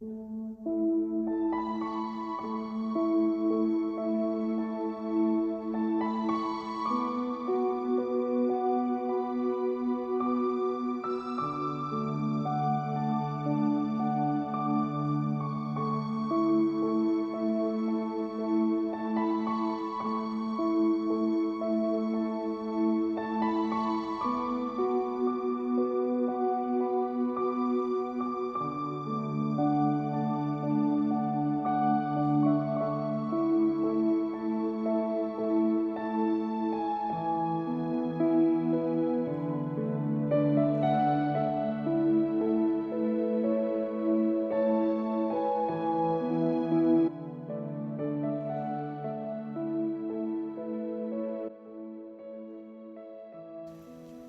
Música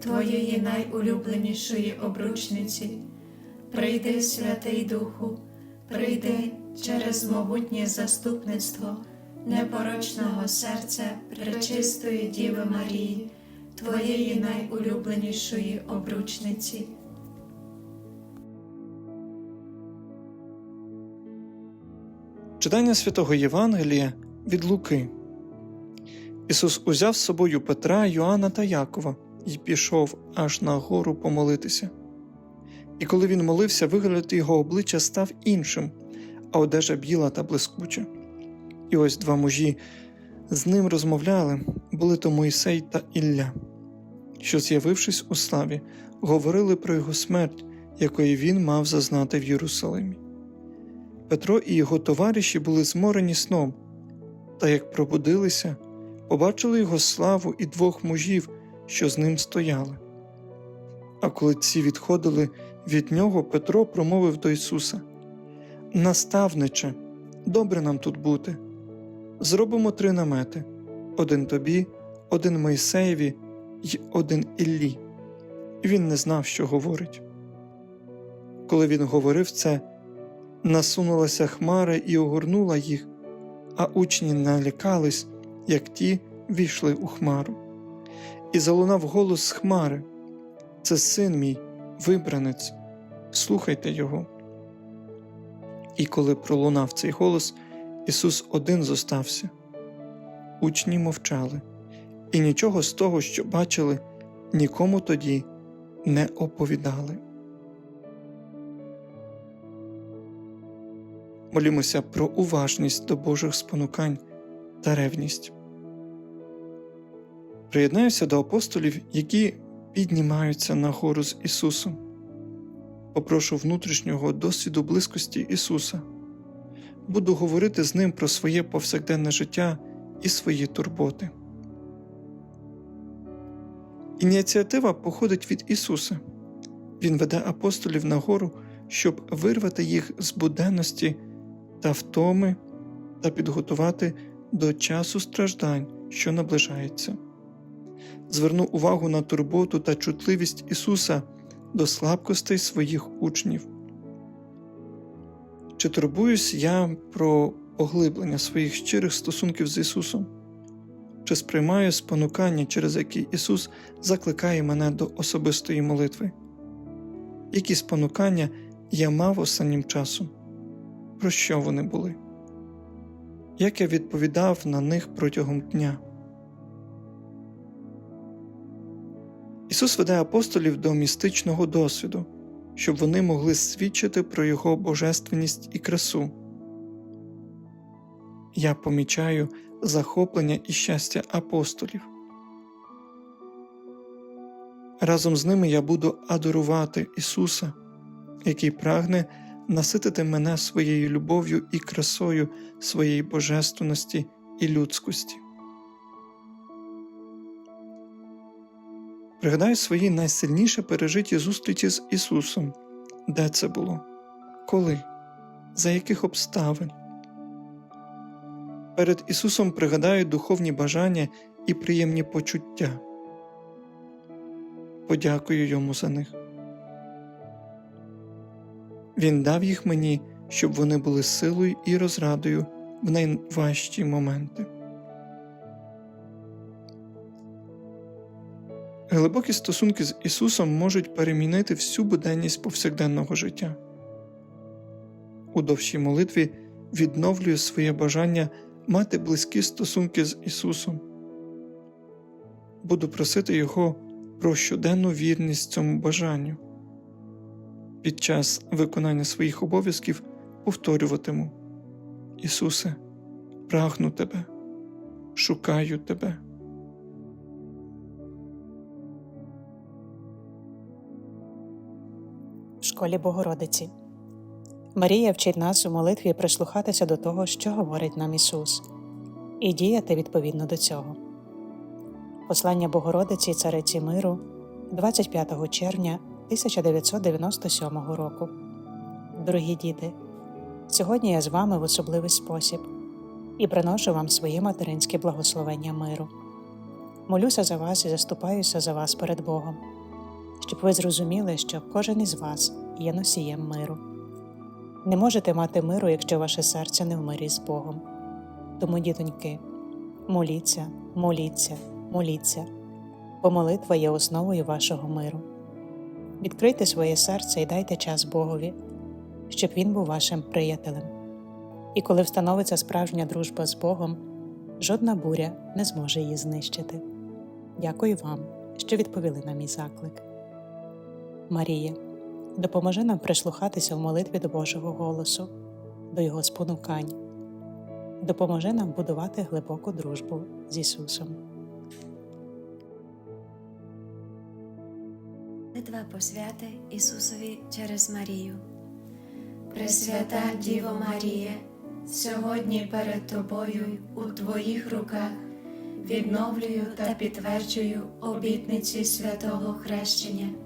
Твоєї найулюбленішої обручниці. Прийди, Святий Духу, прийди через могутнє заступництво непорочного серця пречистої Діви Марії, Твоєї найулюбленішої обручниці. Читання святого Євангелія від Луки. Ісус узяв з собою Петра, Йоанна та Якова і пішов аж на гору помолитися. І коли він молився, вигляд його обличчя став іншим, а одежа біла та блискуча. І ось два мужі з ним розмовляли, були то Мойсей та Ілля, що, з'явившись у славі, говорили про його смерть, якої він мав зазнати в Єрусалимі. Петро і його товариші були зморені сном, та як пробудилися, побачили його славу і двох мужів, що з ним стояли. А коли ці відходили від нього, Петро промовив до Ісуса: Наставниче, добре нам тут бути. Зробимо три намети: один тобі, один Мойсеєві й один Іллі. Він не знав, що говорить. Коли він говорив це, насунулася хмара і огорнула їх, а учні налякались, як ті війшли у хмару. І залунав голос з хмари: Це син мій, вибранець, слухайте його. І коли пролунав цей голос, Ісус один зостався. Учні мовчали, і нічого з того, що бачили, нікому тоді не оповідали. Молімося про уважність до Божих спонукань та ревність. Приєднаюся до апостолів, які піднімаються на гору з Ісусом. Попрошу внутрішнього досвіду близькості Ісуса. Буду говорити з Ним про своє повсякденне життя і свої турботи. Ініціатива походить від Ісуса. Він веде апостолів на гору, щоб вирвати їх з буденності та втоми та підготувати до часу страждань, що наближається. Зверну увагу на турботу та чутливість Ісуса до слабкостей своїх учнів. Чи турбуюсь я про поглиблення своїх щирих стосунків з Ісусом? Чи сприймаю спонукання, через які Ісус закликає мене до особистої молитви? Які спонукання я мав останнім часом? Про що вони були? Як я відповідав на них протягом дня? Ісус веде апостолів до містичного досвіду, щоб вони могли свідчити про Його божественність і красу. Я помічаю захоплення і щастя апостолів. Разом з ними я буду адорувати Ісуса, який прагне наситити мене своєю любов'ю і красою своєї божественності і людськості. Пригадай свої найсильніше пережиті зустрічі з Ісусом, де це було, коли, за яких обставин. Перед Ісусом пригадаю духовні бажання і приємні почуття. Подякую йому за них. Він дав їх мені, щоб вони були силою і розрадою в найважчі моменти. Глибокі стосунки з Ісусом можуть перемінити всю буденність повсякденного життя. У довшій молитві відновлюю своє бажання мати близькі стосунки з Ісусом. Буду просити Його про щоденну вірність цьому бажанню. Під час виконання своїх обов'язків повторюватиму Ісусе, прагну Тебе, шукаю Тебе. В школі Богородиці. Марія вчить нас у молитві прислухатися до того, що говорить нам Ісус, і діяти відповідно до цього. Послання Богородиці Цариці Миру 25 червня 1997 року. Дорогі діти, сьогодні я з вами в особливий спосіб і приношу вам своє материнське благословення миру. Молюся за вас і заступаюся за вас перед Богом щоб ви зрозуміли, що кожен із вас є носієм миру. Не можете мати миру, якщо ваше серце не в мирі з Богом. Тому, дітоньки, моліться, моліться, моліться, бо молитва є основою вашого миру. Відкрийте своє серце і дайте час Богові, щоб Він був вашим приятелем. І коли встановиться справжня дружба з Богом, жодна буря не зможе її знищити. Дякую вам, що відповіли на мій заклик. Марія, допоможи нам прислухатися в молитві до Божого голосу, до Його спонукань. Допоможи нам будувати глибоку дружбу з Ісусом. Молитва посвяти Ісусові через Марію. Пресвята Діво Марія, сьогодні перед Тобою у Твоїх руках відновлюю та підтверджую обітниці святого хрещення.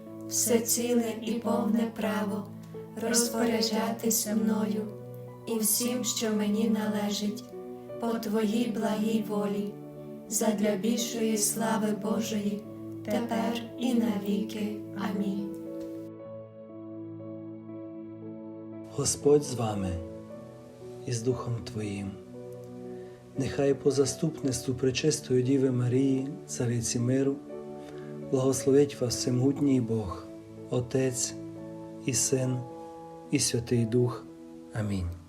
все ціле і повне право розпоряджатися мною і всім, що мені належить, по Твоїй благій волі, задля більшої слави Божої, тепер і навіки. Амінь. Господь з вами і з Духом Твоїм. Нехай по заступництву Пречистої Діви Марії, Цариці миру, благословить вас всемогутній Бог, Отець і Син, і Святий Дух. Амінь.